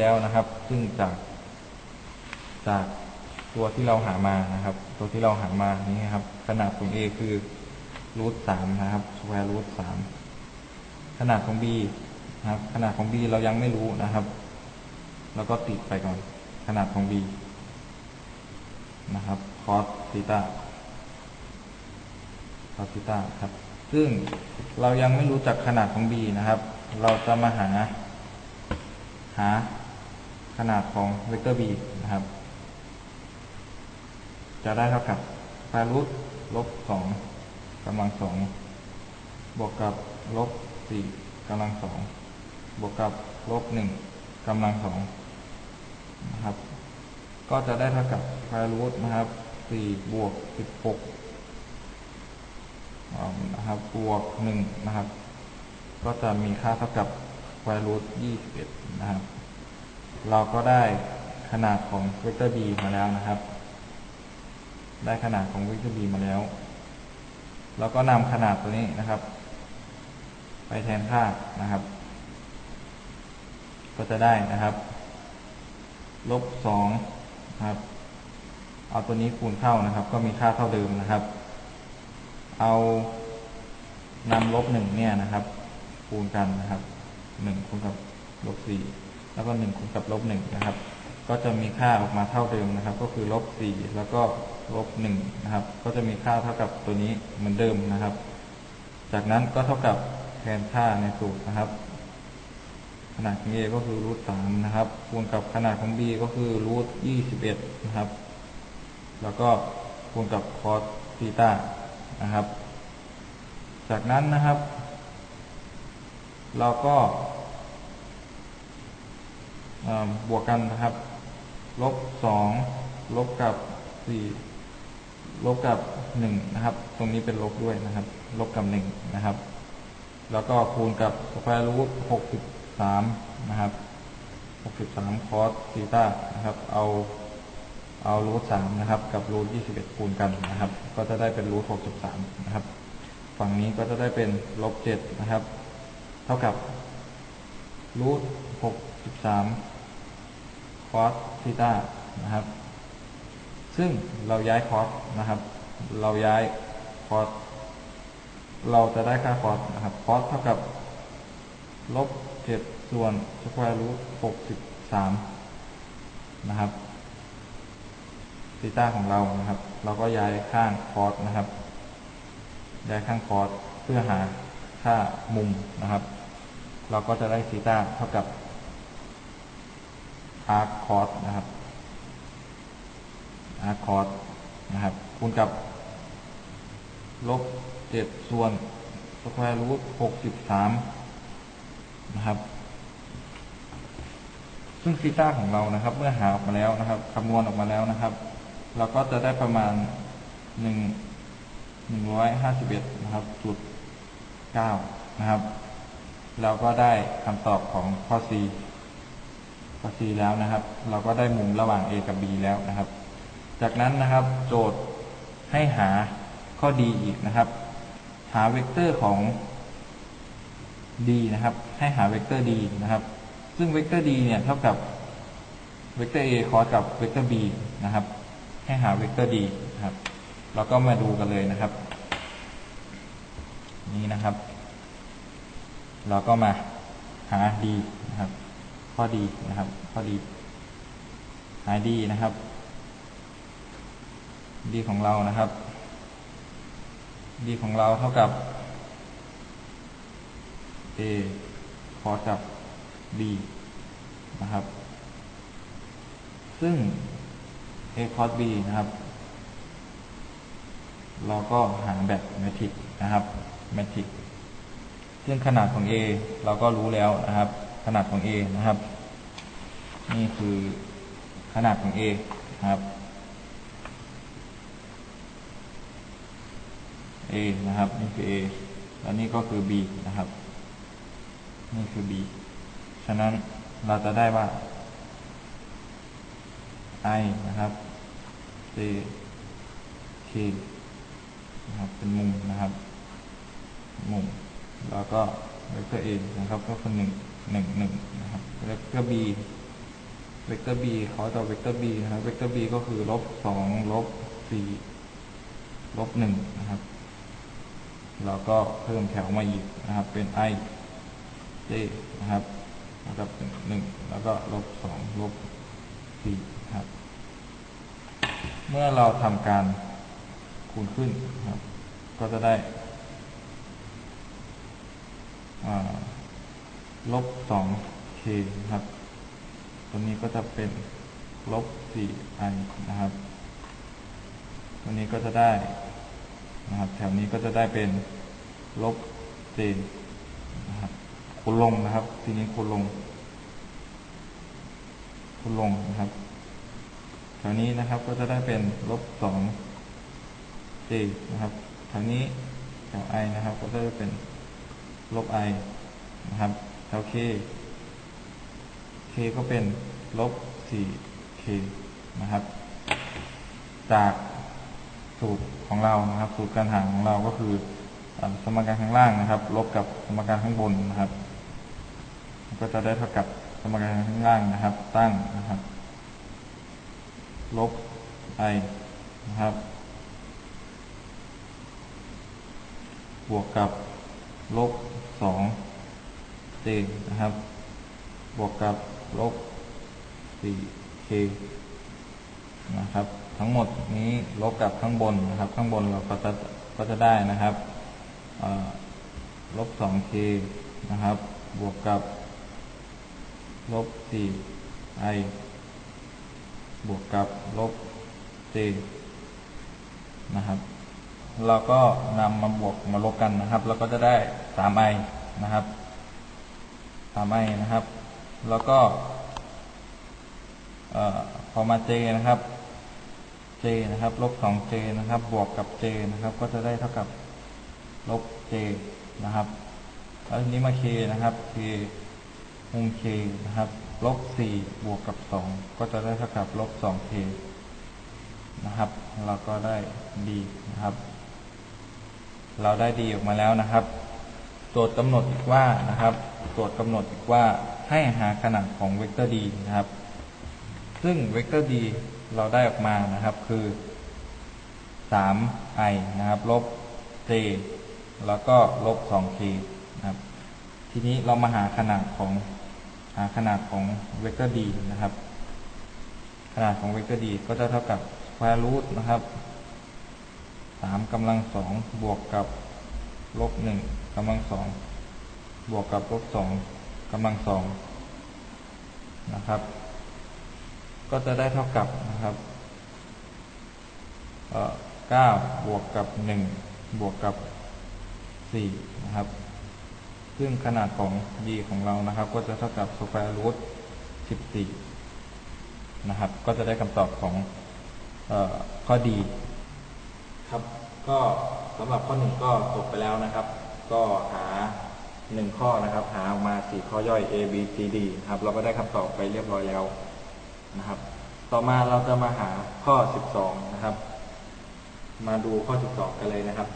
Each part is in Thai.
แล้วนะครับ ซึ่งจาก จากตัวที่เราหามานะครับ ตัวที่เราหามานี่ครับ ขนาดของ a คือรูทสามนะครับสแควร์รูทสามขนาดของ b นะครับ ขนาดของ b เรายังไม่รู้นะครับเราก็ติดไปก่อน ขนาดของ b นะครับคอสซีตาคอสซีตาครับ ซึ่งเรายังไม่รู้จักขนาดของ b นะครับ เราจะมาหา หา ขนาดของเวกเตอร์ b นะครับ จะได้เท่ากับแปรรูทลบสองกำลังสองบวกกับลบสี่กำลังสองบวกกับลบหนึ่งกำลังสองนะครับ ก็จะได้เท่ากับแปรรูทนะครับสี่บวกสิบหกนะครับบวกหนึ่งนะครับ ก็จะมีค่าเท่ากับแควรูทยี่สิบเอ็ดนะครับ เราก็ได้ขนาดของเวกเตอร์ b มาแล้วนะครับ ได้ขนาดของเวกเตอร์ b มาแล้วเราก็นำขนาดตัวนี้นะครับ ไปแทนค่านะครับ ก็จะได้นะครับลบสองนะครับ เอาตัวนี้คูณเข้านะครับ ก็มีค่าเท่าเดิมนะครับ เอานำลบหนึ่งเนี่ยนะครับ คูณกันนะครับหนึ่งคูณกับลบสี่ แล้วก็หนึ่งคูณกับลบหนึ่งนะครับ ก็จะมีค่าออกมาเท่าเดิมนะครับ ก็คือลบสี่แล้วก็ลบหนึ่งนะครับ ก็จะมีค่าเท่ากับตัวนี้เหมือนเดิมนะครับ จากนั้นก็เท่ากับแทนค่าในสูตรนะครับ ขนาดของ a ก็คือรูทสามนะครับคูณกับขนาดของ b ก็คือรูทยี่สิบเอ็ดนะครับ แล้วก็คูณกับคอสธีตานะครับ จากนั้นนะครับ เราก็ บวกกันนะครับ ลบสองลบกับสี่ลบกับหนึ่งนะครับ ตรงนี้เป็นลบด้วยนะครับ ลบกับหนึ่งนะครับ แล้วก็คูณกับสแควรูทหกสิบสามนะครับหกสิบสามคอสธีตานะครับ เอาเอารูทสามนะครับ กับรูทยี่สิบเอ็ดคูณกันนะครับ ก็จะได้เป็นรูทหกสิบสามนะครับ ฝั่งนี้ก็จะได้เป็นลบเจ็ดนะครับ เท่ากับรูทหกสิบสาม อสธีตานะครับ ซึ่งเราย้ายคอสนะครับ เราย้ายคอสเราจะได้ค่าคอสนะครับคอสเท่ากับลบเจ็ดส่วนสแควร์รูทหกสิบสามนะครับธีตาของเรานะครับ เราก็ย้ายข้างคอสนะครับ ย้ายข้างคอสเพื่อหาค่ามุมนะครับ เราก็จะได้ธีตาเท่ากับ อาร์คอร์สนะครับอาร์คอร์สนะครับคูณกับลบเจ็ดส่วนสแควร์รูทหกสิบสามนะครับซึ่งซีต้าของเรานะครับ เมื่อหาออกมาแล้วนะครับคำนวณออกมาแล้วนะครับ เราก็จะได้ประมาณหนึ่งหนึ่งร้อยห้าสิบเอ็ดนะครับจุดเก้านะครับ เราก็ได้คำตอบของข้อ C ข้อ C แล้วนะครับ เราก็ได้มุมระหว่าง A กับ B แล้วนะครับ จากนั้นนะครับ โจทย์ให้หาข้อ D อีกนะครับ หาเวกเตอร์ของ d นะครับ ให้หาเวกเตอร์ d นะครับ ซึ่งเวกเตอร์ d เนี่ยเท่ากับเวกเตอร์ a คอสกับเวกเตอร์ b นะครับ ให้หาเวกเตอร์ d นะครับเราก็มาดูกันเลยนะครับ นี่นะครับ เราก็มาหา d นะครับ ข้อ d นะครับ ข้อ d หา d นะครับ d ของเรานะครับ d ของเราเท่ากับ a คอสกับ b นะครับ ซึ่ง a คอส b นะครับ เราก็หาแบบแมทริกนะครับแมทริกซึ่งขนาดของ a เราก็รู้แล้วนะครับ ขนาดของ a นะครับ นี่คือขนาดของ a นะครับ a นะครับ นี่คือ a แล้วนี่ก็คือ b นะครับ นี่คือ b ฉะนั้นเราจะได้ว่า i นะครับ j k นะครับ เป็นมุมนะครับ มุม แล้วก็เวกเตอร์ a นะครับ ก็คือหนึ่ง หนึ่งหนึ่งนะครับเวกเตอร์ b เวกเตอร์ b เขาจะเวกเตอร์ b นะครับเวกเตอร์ b ก็คือลบสองลบสี่ลบหนึ่งนะครับแล้วก็เพิ่มแถวมาอีกนะครับ เป็น i j นะครับแล้วก็เป็นหนึ่งแล้วก็ลบสองลบสี่ครับ เมื่อเราทำการคูณขึ้นนะครับ ก็จะได้ ลบสอง k นะครับ ตัวนี้ก็จะเป็นลบสี่ i นะครับ ตัวนี้ก็จะได้นะครับ แถวนี้ก็จะได้เป็นลบ j นะครับคูณลงนะครับ ทีนี้คูณลงคูณลงนะครับ แถวนี้นะครับก็จะได้เป็นลบสอง j นะครับ แถวนี้แถว i นะครับ ก็จะได้เป็นลบ i นะครับ แถว k k ก็เป็นลบ 4k นะครับ จากสูตรของเรานะครับ สูตรการหารของเราก็คือสมการข้างล่างนะครับ ลบกับสมการข้างบนนะครับ ก็จะได้เท่ากับสมการข้างล่างนะครับ ตั้งนะครับ ลบ i นะครับ บวกกับลบ 2 j นะครับ บวกกับลบ 4k นะครับ ทั้งหมดนี้ลบกับข้างบนนะครับ ข้างบนเราก็จะก็จะได้นะครับลบ 2k นะครับ บวกกับลบ 4i บวกกับลบ j นะครับ เราก็นำมาบวกมาลบกันนะครับ แล้วก็จะได้ 3i นะครับ 3i นะครับ แล้วก็พอมา j นะครับ j นะครับ ลบ 2j นะครับ บวกกับ j นะครับ ก็จะได้เท่ากับลบ j นะครับแล้วทีนี้มา k นะครับ k มุม k นะครับ ลบ4บวกกับ2ก็จะได้เท่ากับลบ 2k นะครับ เราก็ได้ d นะครับ เราได้ d ออกมาแล้วนะครับ โจทย์กำหนดอีกว่านะครับ โจทย์กำหนดอีกว่าให้หาขนาดของเวกเตอร์ d นะครับ ซึ่งเวกเตอร์ d เราได้ออกมานะครับคือ 3i นะครับ ลบ j แล้วก็ลบ 2k นะครับ ทีนี้เรามาหาขนาดของหาขนาดของเวกเตอร์ d นะครับ ขนาดของเวกเตอร์ d ก็จะเท่ากับ square root นะครับ3กำลังสองบวกกับ ลบ1กำลังสองบวกกับลบ2กำลังสองนะครับ ก็จะได้เท่ากับนะครับเก้าบวกกับหนึ่งบวกกับสี่นะครับ ซึ่งขนาดของ d ของเรานะครับ ก็จะเท่ากับ square root สิบสี่นะครับ ก็จะได้คำตอบของอข้อดี ครับก็ สำหรับข้อหนึ่งก็จบไปแล้วนะครับ ก็หาหนึ่งข้อนะครับ หาออกมาสี่ข้อย่อย A B C D ครับ เราก็ได้คำตอบไปเรียบร้อยแล้วนะครับ ต่อมาเราจะมาหาข้อสิบสองนะครับ มาดูข้อสิบสองกันเลยนะครับ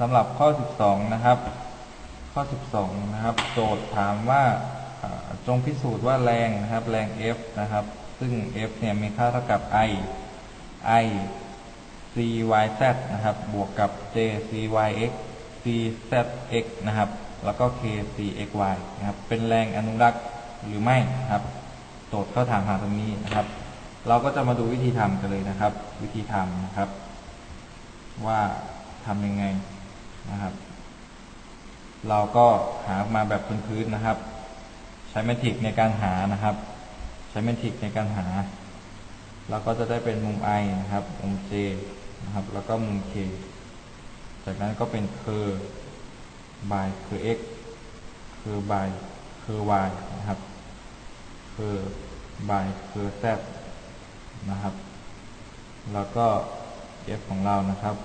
สำหรับข้อ 12 นะครับ ข้อ 12 นะครับ โจทย์ถามว่าจงพิสูจน์ว่าแรงนะครับ แรง F นะครับ ซึ่ง F เนี่ยมีค่าเท่ากับ I I C Y Z นะครับ บวกกับ J C Y X C Z X นะครับ แล้วก็ K C X Y นะครับ เป็นแรงอนุรักษ์หรือไม่นะครับ โจทย์เขาถามหาตรงนี้นะครับ เราก็จะมาดูวิธีทำกันเลยนะครับ วิธีทำนะครับ ว่าทำยังไง นะครับ เราก็หามาแบบพื้นๆนะครับ ใช้แมทริกในการหานะครับ ใช้แมทริกในการหา เราก็จะได้เป็นมุม i นะครับ มุม j นะครับ แล้วก็มุม k จากนั้นก็เป็นเคอร์ by เคอร์ x เคอร์ by เคอร์ y นะครับเคอร์ by เคอร์ z นะครับ แล้วก็ f ของเรานะครับ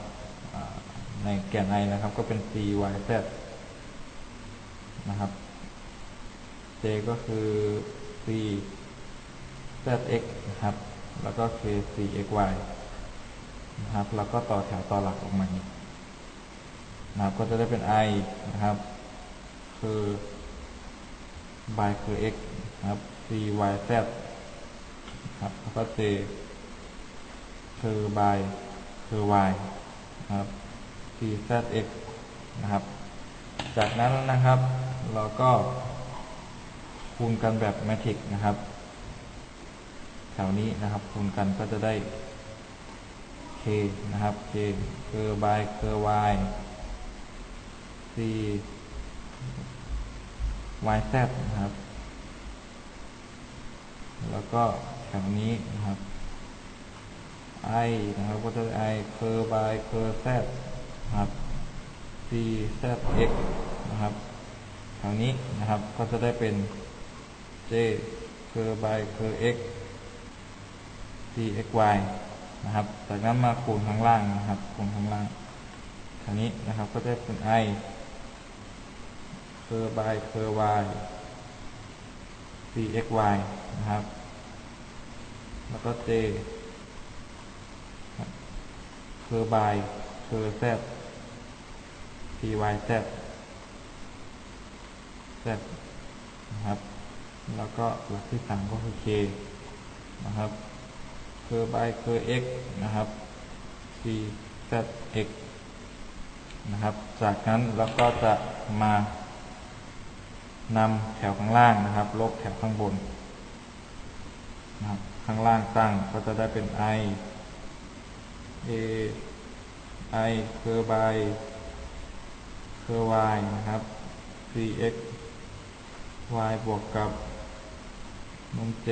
ในแกน i นะครับ ก็เป็น c y z นะครับ j ก็คือ c z x นะครับ แล้วก็ k 4 x y นะครับ แล้วก็ต่อแถวต่อหลักออกมานะครับ ก็จะได้เป็น i นะครับ คือ by คือ x นะครับ c y z ครับแล้วก็ j คือ by คือ y นะครับ c z x นะครับจากนั้นนะครับ เราก็คูณกันแบบแมทริกนะครับ แถวนี้นะครับคูณกันก็จะได้ k นะครับ k คือ by คือ y c y z นะครับ แล้วก็แถวนี้นะครับ i นะครับก็จะได้ i คือ by คือ z นะครับ c z x นะครับแถวนี้นะครับก็จะได้เป็น j คือ by คือ x c x y นะครับ จากนั้นมาคูณข้างล่างนะครับ คูณข้างล่างแถวนี้นะครับก็จะเป็น i คือ by คือ y c x y นะครับ แล้วก็ j คือ by คือ z c y z z นะครับ แล้วก็หลักที่สามก็คือ k นะครับ คือ by คือ x นะครับ c z x นะครับ จากนั้นเราก็จะมานำแถวข้างล่างนะครับ ลบแถวข้างบนนะครับข้างล่างตั้งก็จะได้เป็น i a i คือ by คือ y นะครับ cx y บวกกับนม j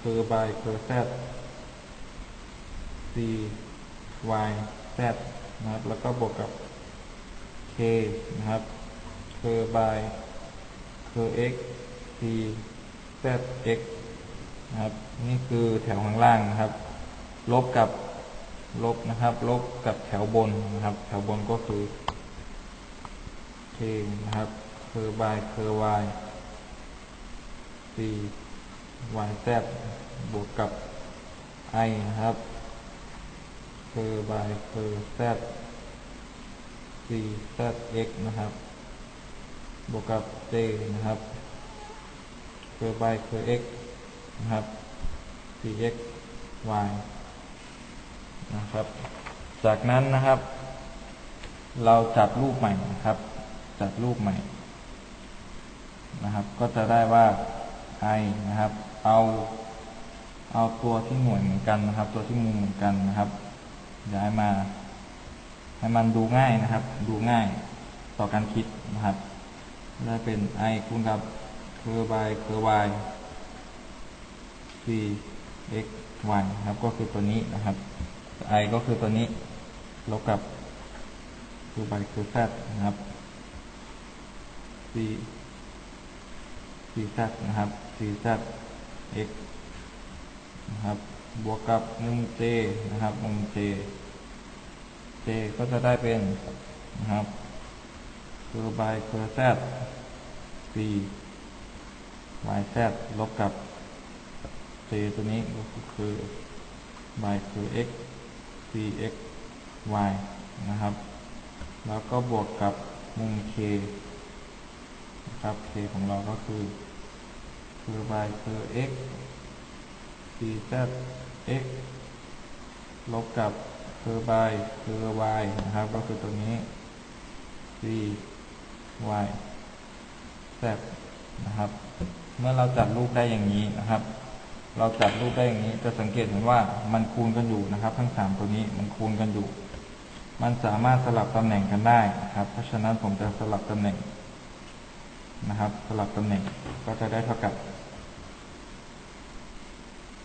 คือ by คือ z c y z นะครับ แล้วก็บวกกับ k นะครับ คือ by คือ x c z x นะครับ นี่คือแถวข้างล่างนะครับ ลบกับลบนะครับ ลบกับแถวบนนะครับ แถวบนก็คือ เพลงนะครับ เคอร์บายเคอร์วายตีวายแซบบวกกับไอนะครับเคอร์บายเคอร์แซบตีแซบเอ็กนะครับ บวกกับเจนะครับเคอร์บายเคอร์เอ็กนะครับตีเอ็กวายนะครับ จากนั้นนะครับ เราจับรูปใหม่นะครับ จัดรูปใหม่ นะครับ ก็จะได้ว่า i นะครับ เอา เอาตัวที่หน่วยเหมือนกันนะครับ ตัวที่มุมเหมือนกันนะครับ ย้ายมา ให้มันดูง่ายนะครับ ดูง่ายต่อการคิดนะครับได้เป็น i คูณกับเคอร์ by เคอร์ y c x y นะครับ ก็คือตัวนี้นะครับ i ก็คือตัวนี้ ลบกับคือ by คือ z นะครับ c c z นะครับ c z x นะครับบวกกับมุม j นะครับมุม j j ก็จะได้เป็นนะครับคือ by คือ z c y z ลบกับ j ตัวนี้ก็คือ by คือ x c x y นะครับ แล้วก็บวกกับมุม k นะครับ k ของเราก็คือ คือ by คือ x c z x ลบกับคือ by คือ y นะครับ ก็คือตัวนี้ c y z นะครับ เมื่อเราจัดรูปได้อย่างนี้นะครับ เราจัดรูปได้อย่างนี้จะสังเกตเห็นว่ามันคูณกันอยู่นะครับ ทั้งสามตัวนี้มันคูณกันอยู่ มันสามารถสลับตำแหน่งกันได้ครับ เพราะฉะนั้นผมจะสลับตำแหน่ง นะครับสลับตำแหน่งก็จะได้เท่ากับ